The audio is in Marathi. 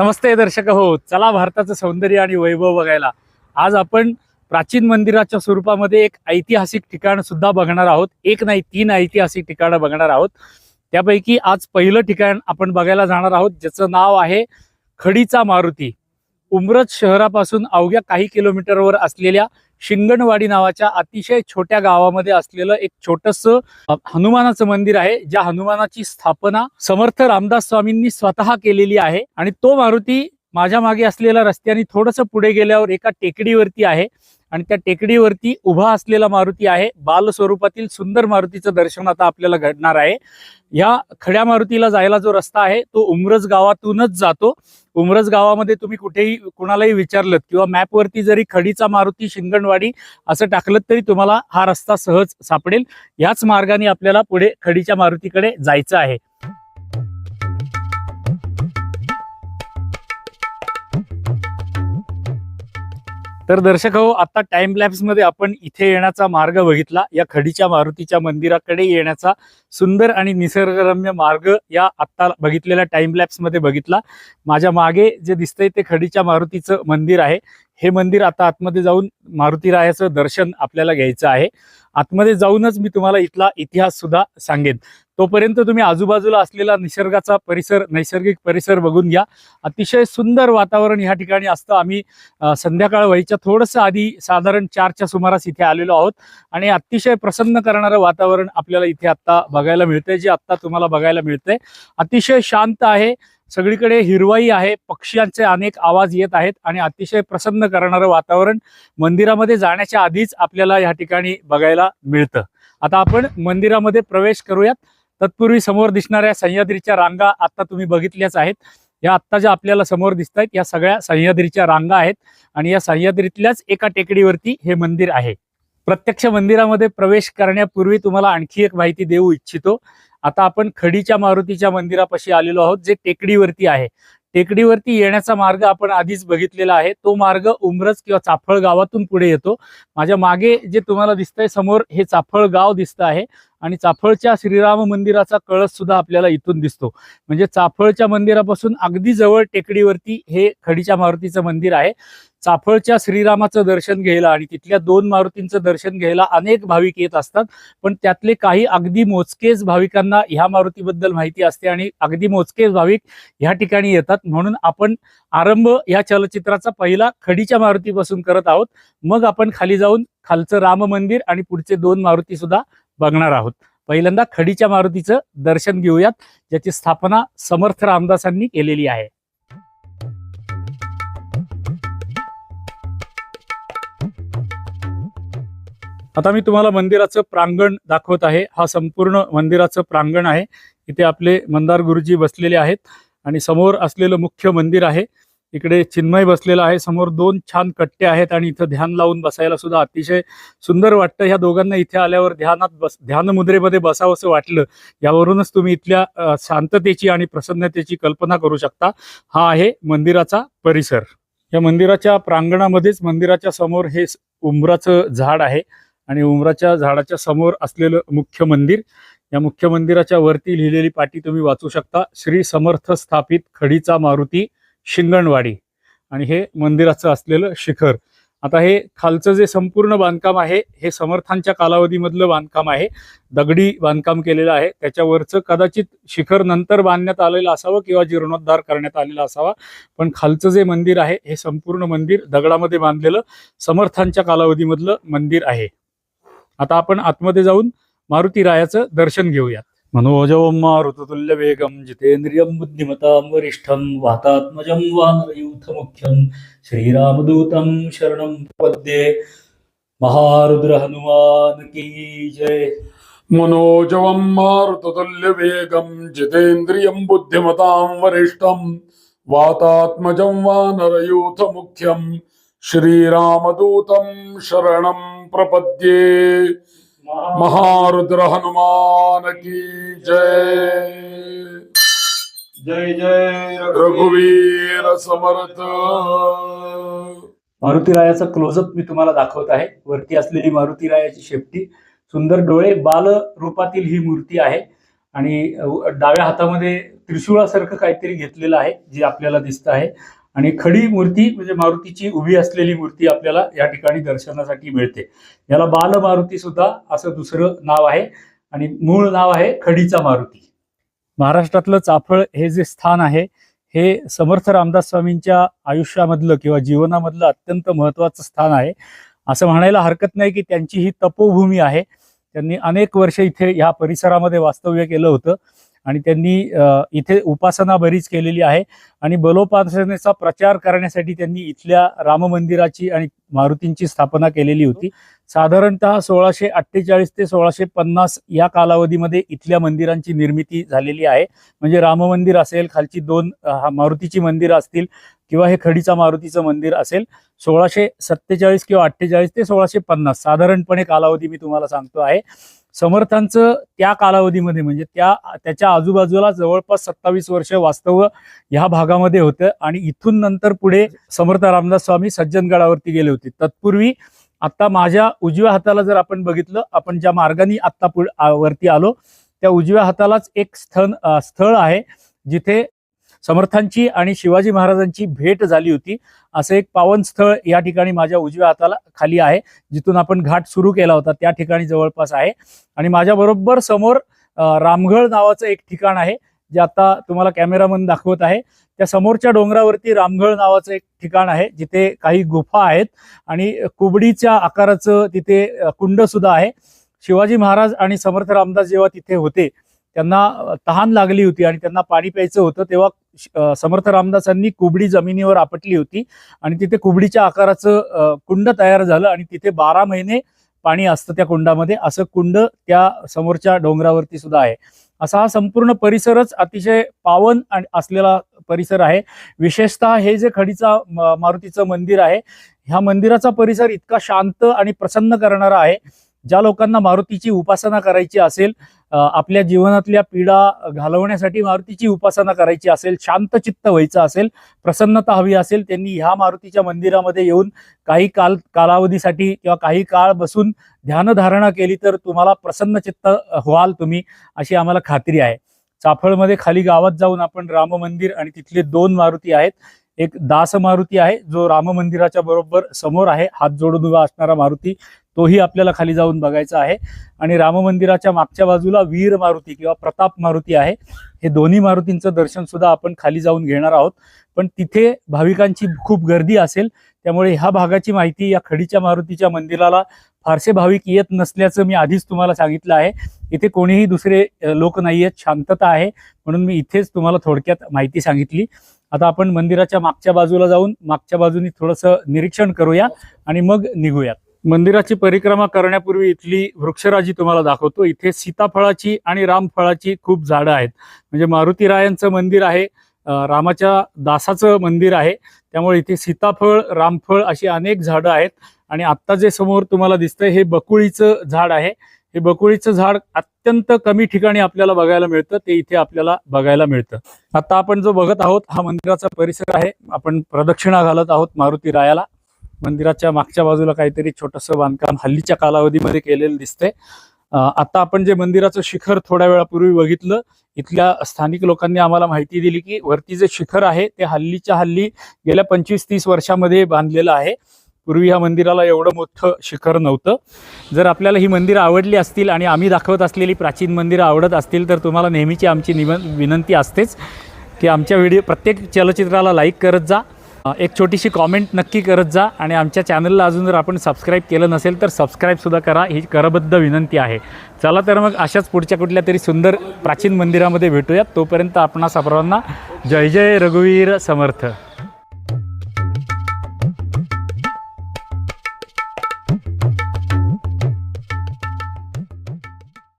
नमस्ते दर्शक हो चला भारताचं सौंदर्य आणि वैभव बघायला. आज आपण प्राचीन मंदिराच्या स्वरूपामध्ये एक ऐतिहासिक ठिकाण सुद्धा बघणार आहोत. एक नाही तीन ऐतिहासिक ठिकाणं बघणार आहोत. त्यापैकी आज पहिलं ठिकाण आपण बघायला जाणार आहोत ज्याचं नाव आहे खडीचा मारुती. उमरज शहरापासून अवघ्या काही किलोमीटरवर असलेल्या शिंगणवाडी नावाच्या अतिशय छोट्या गावामध्ये असलेलं एक छोटस हनुमानाचं मंदिर आहे ज्या हनुमानाची स्थापना समर्थ रामदास स्वामींनी स्वतः केलेली आहे. आणि तो मारुती माझ्या मागे असलेल्या रस्त्याने थोडंसं पुढे गेल्यावर एका टेकडीवरती आहे. आणि त्या टेकडीवरती उभा असलेला मारुती आहे. बाल स्वरूपातील सुंदर मारुतीचं दर्शन आता आपल्याला घडणार आहे. या खड्या मारुतीला जायला जो रस्ता आहे तो उमरज गावातूनच जातो. उमरज गावामध्ये तुम्ही कुठेही कुणालाही विचारलं किंवा मॅपवरती जरी खडीचा मारुती शिंगणवाडी असं टाकलं तरी तुम्हाला हा रस्ता सहज सापडेल. याच मार्गाने आपल्याला पुढे खडीच्या मारुतीकडे जायचं आहे. तर दर्शक हो आता टाइम लॅब्समध्ये आपण इथे येण्याचा मार्ग बघितला. या खडीच्या मारुतीच्या मंदिराकडे येण्याचा सुंदर आणि निसर्गरम्य मार्ग या आत्ता बघितलेल्या टाइम लॅब्समध्ये बघितला. माझ्या मागे जे दिसतंय ते खडीच्या मारुतीचं मंदिर आहे. हे मंदिर आता आतमध्ये जाऊन मारुतीरायाचं दर्शन आपल्याला घ्यायचं आहे. आतमध्ये जाऊनच मी तुम्हाला इथला इतिहास सुद्धा सांगेन. तोपर्यंत तुम्ही आजूबाजूला असलेला निसर्गाचा परिसर नैसर्गिक परिसर बघून घ्या. अतिशय सुंदर वातावरण ह्या ठिकाणी असतं. आम्ही संध्याकाळ व्हायच्या थोडंसं आधी साधारण चारच्या सुमारास इथे आलेलो आहोत. आणि अतिशय प्रसन्न करणारं वातावरण आपल्याला इथे आत्ता बघायला मिळतंय जे आत्ता तुम्हाला बघायला मिळतंय. अतिशय शांत आहे. सगळीकडे हिरवाई आहे. पक्ष्यांचे अनेक आवाज येत आहेत आणि अतिशय प्रसन्न करणारं वातावरण मंदिरामध्ये जाण्याच्या आधीच आपल्याला या ठिकाणी बघायला मिळतं. आता आपण मंदिरामध्ये प्रवेश करूयात. तत्पूर्वी समोर दिसणाऱ्या सह्याद्रीच्या रांगा आता तुम्ही बघितल्याच आहेत. या आत्ता ज्या आपल्याला समोर दिसत आहेत या सगळ्या सह्याद्रीच्या रांगा आहेत आणि या सह्याद्रीतल्याच एका टेकडीवरती हे मंदिर आहे. प्रत्यक्ष मंदिरामध्ये प्रवेश करण्यापूर्वी तुम्हाला आणखी एक माहिती देऊ इच्छितो. आता आपण खडीच्या मारुतीच्या मंदिरापाशी आलेलो आहोत जे टेकडीवरती आहे. टेकडीवरती येण्याचा मार्ग आपण आधीच बघितलेला आहे. तो मार्ग उमरज किंवा चाफळ गावातून पुढे येतो. माझ्या मागे जे तुम्हाला दिसतंय समोर हे चाफळ गाव दिसतं आहे. आणि चाफळच्या श्रीराम मंदिराचा कळस सुद्धा आपल्याला इथून दिसतो. म्हणजे चाफळच्या मंदिरापासून अगदी जवळ टेकडीवरती हे खडीच्या मारुतीचं मंदिर आहे. चाफळच्या श्रीरामाचं दर्शन घ्यायला आणि तिथल्या दोन मारुतींचं दर्शन घ्यायला अनेक भाविक येत असतात. पण त्यातले काही अगदी मोजकेच भाविकांना ह्या मारुतीबद्दल माहिती असते आणि अगदी मोजकेच भाविक ह्या ठिकाणी येतात. म्हणून आपण आरंभ या चलचित्राचा पहिला खडीच्या मारुतीपासून करत आहोत. मग आपण खाली जाऊन खालचं राम मंदिर आणि पुढचे दोन मारुती सुद्धा बघणार आहोत. पहिल्यांदा खडीच्या मारुतीचं दर्शन घेऊयात ज्याची स्थापना समर्थ रामदासांनी केलेली आहे. आता मी तुम्हाला मंदिराचं प्रांगण दाखवत आहे. हा संपूर्ण मंदिराचं प्रांगण आहे. इथे आपले मंदार गुरुजी बसलेले आहेत आणि समोर असलेलं मुख्य मंदिर आहे. इकडे चिन्मय बसलेला आहे. समोर दोन छान कट्टे आहेत आणि इथं ध्यान लावून बसायला सुद्धा अतिशय सुंदर वाटतं. ह्या दोघांना इथे आल्यावर ध्यानात बस ध्यानमुद्रेमध्ये बसावं बसावंसं वाटलं. यावरूनच तुम्ही इथल्या शांततेची आणि प्रसन्नतेची कल्पना करू शकता. हा आहे मंदिराचा परिसर. या मंदिराच्या प्रांगणामध्येच मंदिराच्या समोर हे उमराचं झाड आहे आणि उमराच्या झाडाच्या समोर असलेलं मुख्य मंदिर. या मुख्य मंदिराच्या वरती लिहिलेली पाटी तुम्ही वाचू शकता. श्री समर्थ स्थापित खडीचा मारुती. शिंगणवाडी. आणि हे मंदिराचं असलेलं शिखर. आता हे खालचं जे संपूर्ण बांधकाम आहे हे समर्थांच्या कालावधीमधलं बांधकाम आहे. दगडी बांधकाम केलेलं आहे. त्याच्यावरचं कदाचित शिखर नंतर बांधण्यात आलेलं असावं किंवा जीर्णोद्धार करण्यात आलेला असावा. पण खालचं जे मंदिर आहे हे संपूर्ण मंदिर दगडामध्ये बांधलेलं समर्थांच्या कालावधीमधलं मंदिर आहे. आता आपण आतमध्ये जाऊन मारुती रायाचं दर्शन घेऊयात. മനോജവന്മാർ ഋതുതുല്യവേഗം ജിതേന്ദ്രിയം ബുദ്ധിമതാം വരിഷ്ഠം വാതാത്മജം വാനരയൂഥമുഖ്യം ശ്രീരാമദൂതം ശരണം പദ്യേ മഹാരുദ്രഹനുമാൻ കീ ജയ. മനോജവന്മാർ ഋതുതുല്യവേഗം ജിതേന്ദ്രിയം ബുദ്ധിമതാം വരിഷ്ഠം വാതാത്മജം വാനരയൂഥമുഖ്യം ശ്രീരാമദൂതം ശരണം പ്രപദ്യേ. महारुद्र हनुमान की जय। जय जय रघुवीर समर्थ। मारुती रायाचा क्लोजअप मी तुम्हाला दाखवत आहे. वरती असलेली मारुती रायाची शेपटी. सुंदर डोळे बाल रूपातील ही मूर्ती आहे. आणि डाव्या हातामध्ये त्रिशूळासारखं काहीतरी घेतलेलं आहे जे आपल्याला दिसतं आहे. आणि खडी मूर्ती म्हणजे मारुतीची उभी असलेली मूर्ती आपल्याला या ठिकाणी दर्शनासाठी मिळते. याला बाल मारुती सुद्धा असं दुसरं नाव आहे आणि मूळ नाव आहे खडीचा मारुती. महाराष्ट्रातलं चाफळ हे जे स्थान आहे हे समर्थ रामदास स्वामींच्या आयुष्यामधलं किंवा जीवनामधलं अत्यंत महत्वाचं स्थान आहे. असं म्हणायला हरकत नाही की त्यांची ही तपोभूमी आहे. त्यांनी अनेक वर्ष इथे ह्या परिसरामध्ये वास्तव्य केलं होतं. आणि त्यांनी इथे उपासना बरीच केलेली आहे. आणि बलोपासनेचा प्रचार करण्यासाठी त्यांनी इथल्या राम मंदिराची आणि मारुतींची स्थापना केलेली होती. साधारणतः सोळाशे अठ्ठेचाळीस ते सोळाशे पन्नास या कालावधीमध्ये इथल्या मंदिरांची निर्मिती झालेली आहे. म्हणजे राम मंदिर असेल खालची दोन हा मारुतीची मंदिरं असतील किंवा हे खडीचा मारुतीचं मंदिर असेल सोळाशे सत्तेचाळीस किंवा अठ्ठेचाळीस ते सोळाशे पन्नास साधारणपणे कालावधी मी तुम्हाला सांगतो आहे. समर्थांचं त्या कालावधीमध्ये म्हणजे त्या त्याच्या आजूबाजूला जवळपास सत्तावीस वर्ष वास्तव्य ह्या भागामध्ये होतं आणि इथून नंतर पुढे समर्थ रामदास स्वामी सज्जनगडावरती गेले होते. तत्पूर्वी आता माझ्या उजव्या हाताला जर आपण बघितलं आपण ज्या मार्गाने आत्ता पुढ वरती आलो त्या उजव्या हातालाच एक स्थन स्थळ आहे जिथे समर्थांची आणि शिवाजी महाराजांची भेट झाली होती. असं एक पावन स्थळ या ठिकाणी माझ्या उजव्या हाताला खाली आहे. जिथून आपण घाट सुरू केला होता त्या ठिकाणी जवळपास आहे. आणि माझ्याबरोबर समोर अ, रामगळ नावाचं एक ठिकाण आहे जे आता तुम्हाला कॅमेरामन दाखवत आहे. त्या समोरच्या डोंगरावरती रामगळ नावाचं एक ठिकाण आहे जिथे काही गुफा आहेत. आणि कुबडीच्या आकाराचं तिथे कुंड सुद्धा आहे. शिवाजी महाराज आणि समर्थ रामदास जेव्हा तिथे होते त्यांना तहान लागली होती आणि त्यांना पाणी प्यायचं होतं तेव्हा श- समर्थ रामदासांनी कुबडी जमिनीवर आपटली होती आणि तिथे कुबडीच्या आकाराचं कुंड तयार झालं आणि तिथे बारा महिने पाणी असतं त्या कुंडामध्ये. असं कुंड त्या समोरच्या डोंगरावरती सुद्धा आहे. असा हा संपूर्ण परिसरच अतिशय पावन आणि असलेला परिसर आहे. विशेषतः हे जे खडीचा म- मारुतीचं मंदिर आहे ह्या मंदिराचा परिसर इतका शांत आणि प्रसन्न करणारा आहे ज्या लोकांना मारुतीची उपासना करायची असेल आपल्या जीवनातल्या पीडा घालवण्यासाठी मारुतीची उपासना करायची असेल शांत चित्त व्हायचं असेल प्रसन्नता हवी असेल त्यांनी ह्या मारुतीच्या मंदिरामध्ये येऊन काही काल कालावधीसाठी किंवा काही काळ बसून ध्यानधारणा केली तर तुम्हाला प्रसन्न चित्त व्हाल तुम्ही अशी आम्हाला खात्री आहे. चाफळमध्ये खाली गावात जाऊन आपण राम मंदिर आणि तिथले दोन मारुती आहेत. एक दास मारुती आहे जो राम मंदिराच्या बरोबर समोर आहे हात जोडून उभा असणारा मारुती तोही आपल्याला खाली जाऊन बघायचा आहे. आणि राम मंदिराच्या मागच्या बाजूला वीर मारुती किंवा प्रताप मारुती आहे. हे दोन्ही मारुतींचं दर्शन सुद्धा आपण खाली जाऊन घेणार आहोत. पण तिथे भाविकांची खूप गर्दी असेल त्यामुळे ह्या भागाची माहिती या खडीच्या मारुतीच्या मंदिराला फारसे भाविक येत नसल्याचं मी आधीच तुम्हाला सांगितलं आहे. इथे कोणीही दुसरे लोक नाही आहेत शांतता आहे. म्हणून मी इथेच तुम्हाला थोडक्यात माहिती सांगितली. आता आपण मंदिराच्या मागच्या बाजूला जाऊन मागच्या बाजूनी थोडंसं निरीक्षण करूया आणि मग निघूयात. मंदिराची परिक्रमा करण्यापूर्वी इथली वृक्षराजी तुम्हाला दाखवतो. इथे सीताफळाची आणि रामफळाची खूप झाडं आहेत. म्हणजे मारुती रायांचं मंदिर आहे रामाच्या दासाचं मंदिर आहे. त्यामुळे इथे सीताफळ रामफळ अशी अनेक झाडं आहेत. आणि आत्ता जे समोर तुम्हाला दिसतंय हे बकुळीचं झाड आहे. हे बकुळीचं झाड अत्यंत कमी ठिकाणी आपल्याला बघायला मिळतं. ते इथे आपल्याला बघायला मिळतं. आता आपण जो बघत आहोत हा मंदिराचा परिसर आहे. आपण प्रदक्षिणा घालत आहोत मारुती रायाला. मंदिराच्या मागच्या बाजूला काहीतरी छोटंसं बांधकाम हल्लीच्या कालावधीमध्ये केलेलं दिसतंय. आता आपण जे मंदिराचं शिखर थोड्या वेळापूर्वी बघितलं इथल्या स्थानिक लोकांनी आम्हाला माहिती दिली की वरती जे शिखर आहे ते हल्लीच्या हल्ली गेल्या पंचवीस तीस वर्षामध्ये बांधलेलं आहे. पूर्वी ह्या मंदिराला एवढं मोठं शिखर नव्हतं. जर आपल्याला ही मंदिरं आवडली असतील आणि आम्ही दाखवत असलेली प्राचीन मंदिरं आवडत असतील तर तुम्हाला नेहमीची आमची निव विनंती असतेच की आमच्या व्हिडिओ प्रत्येक चलचित्राला लाईक करत जा. एक छोटीशी कॉमेंट नक्की करत जा आणि आमच्या चॅनलला अजून जर आपण सबस्क्राईब केलं नसेल तर सबस्क्राईबसुद्धा करा. ही करबद्ध विनंती आहे. चला तर मग अशाच पुढच्या कुठल्या तरी सुंदर प्राचीन मंदिरामध्ये भेटूयात. तोपर्यंत आपणा सर्वांना जय जय रघुवीर समर्थ.